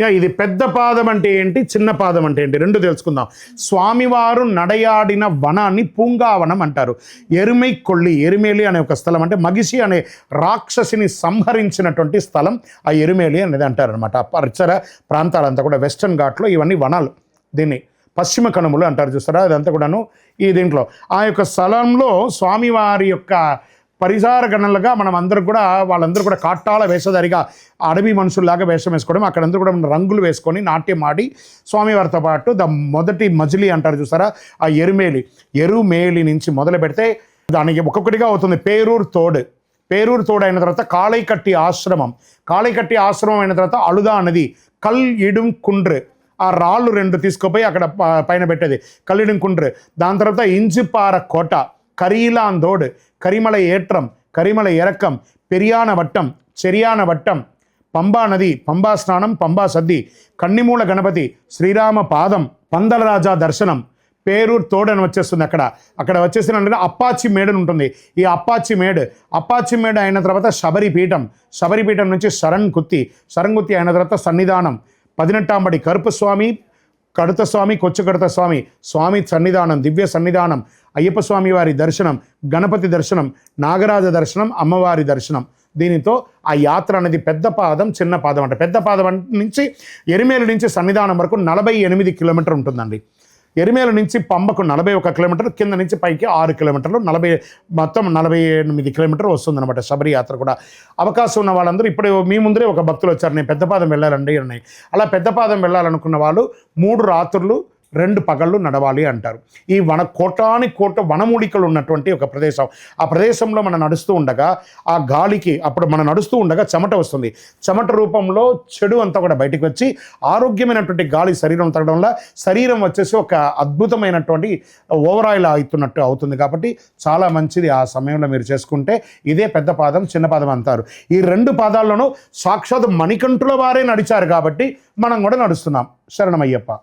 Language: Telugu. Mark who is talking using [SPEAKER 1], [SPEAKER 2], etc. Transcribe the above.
[SPEAKER 1] యా ఇది పెద్ద పాదం అంటే ఏంటి? చిన్న పాదం అంటే ఏంటి? రెండు తెలుసుకుందాం. స్వామివారు నడయాడిన వనాన్ని పూంగావనం అంటారు. ఎరుమై కొళ్ళి ఎరుమేలి అనే ఒక స్థలం అంటే మగిషి అనే రాక్షసిని సంహరించినటువంటి స్థలం ఆ ఎరుమేలి అనేది అంటారు అనమాట పరిసర ప్రాంతాలంతా కూడా వెస్టర్న్ ఘాట్లో ఇవన్నీ వనాలు. దీన్ని పశ్చిమ కనుమలు అంటారు చూస్తారా? అదంతా కూడాను ఈ దీంట్లో. ఆ యొక్క స్థలంలో స్వామివారి యొక్క పరిసార గణలుగా మనం అందరూ కూడా వాళ్ళందరూ కూడా కాట్టాల వేషధారిగా అడవి మనుషుల్లాగా వేషం వేసుకోవడం అక్కడందరూ కూడా రంగులు వేసుకొని నాట్యం ఆడి స్వామివారితో పాటు ద మొదటి మజిలీ అంటారు చూసారా? ఆ ఎరుమేలి ఎరుమేలి నుంచి మొదలు పెడితే దానికి ఒక్కొక్కటిగా అవుతుంది. పేరూరు తోడు. పేరూరు తోడు అయిన తర్వాత కాళైకట్టి ఆశ్రమం. కాళైకట్టి ఆశ్రమం అయిన తర్వాత అలుదా నది కల్ ఇడుం కుండ్రు. ఆ రాళ్ళు రెండు తీసుకుపోయి అక్కడ ప- పైన పెట్టేది. కల్లిడం కుండ్రు. దాని తర్వాత ఇంజిపార కోట. కరీలాందోడ్ కరిమల ఏట్రం కరిమల ఎరక్కం పెరియాన వట్టం చెరియాన వట్టం పంబా నది పంబా స్నానం పంబా సద్ది కన్నిమూల గణపతి శ్రీరామ పాదం పందల రాజా దర్శనం పేరూరు తోడు అని వచ్చేస్తుంది అక్కడ అక్కడ వచ్చేసిన అంటే అప్పాచి మేడని ఉంటుంది ఈ అప్పాచి మేడ్ అప్పాచి మేడ అయిన తర్వాత శబరి పీఠం శబరి పీఠం నుంచి శరణ్ కుత్తి శరణ్ కుత్తి అయిన తర్వాత సన్నిధానం పదినెట్టాంబడి కరుపు స్వామి కడుత స్వామి కొచ్చుకడత స్వామి స్వామి సన్నిధానం దివ్య సన్నిధానం అయ్యప్ప స్వామి వారి దర్శనం గణపతి దర్శనం నాగరాజ దర్శనం అమ్మవారి దర్శనం. దీనితో ఆ యాత్ర అనేది పెద్ద పాదం చిన్న పాదం. అంటే పెద్ద పాదం నుంచి ఎరిమేలు నుంచి సన్నిధానం వరకు నలభై ఎనిమిది కిలోమీటర్ ఉంటుందండి. ఎరిమేల నుంచి పంబకు నలభై ఒక కిలోమీటర్ కింద నుంచి పైకి ఆరు కిలోమీటర్లు నలభై మొత్తం నలభై ఎనిమిది కిలోమీటర్ వస్తుందన్నమాట శబరి యాత్ర కూడా. అవకాశం ఉన్న వాళ్ళందరూ ఇప్పుడు మీ ముందరే ఒక భక్తులు వచ్చారు. నేను పెద్దపాదం వెళ్ళాలండి అని అలా పెద్దపాదం వెళ్ళాలనుకున్న వాళ్ళు మూడు రాత్రులు రెండు పగళ్ళు నడవాలి అంటారు. ఈ వన కోటాని కోట వనమూలికలు ఉన్నటువంటి ఒక ప్రదేశం. ఆ ప్రదేశంలో మనం నడుస్తూ ఉండగా ఆ గాలికి అప్పుడు మనం నడుస్తూ ఉండగా చెమట వస్తుంది. చెమట రూపంలో చెడు అంతా కూడా బయటకు వచ్చి ఆరోగ్యమైనటువంటి గాలి శరీరం తగ్గడం వల్ల శరీరం వచ్చేసి ఒక అద్భుతమైనటువంటి ఓవరాయిల్ అవుతున్నట్టు అవుతుంది కాబట్టి చాలా మంచిది ఆ సమయంలో మీరు చేసుకుంటే. ఇదే పెద్ద పాదం చిన్న పాదం అంటారు. ఈ రెండు పాదాల్లోనూ సాక్షాత్ మణికంఠుల వారే నడిచారు కాబట్టి మనం కూడా నడుస్తున్నాం. శరణమయ్యప్ప.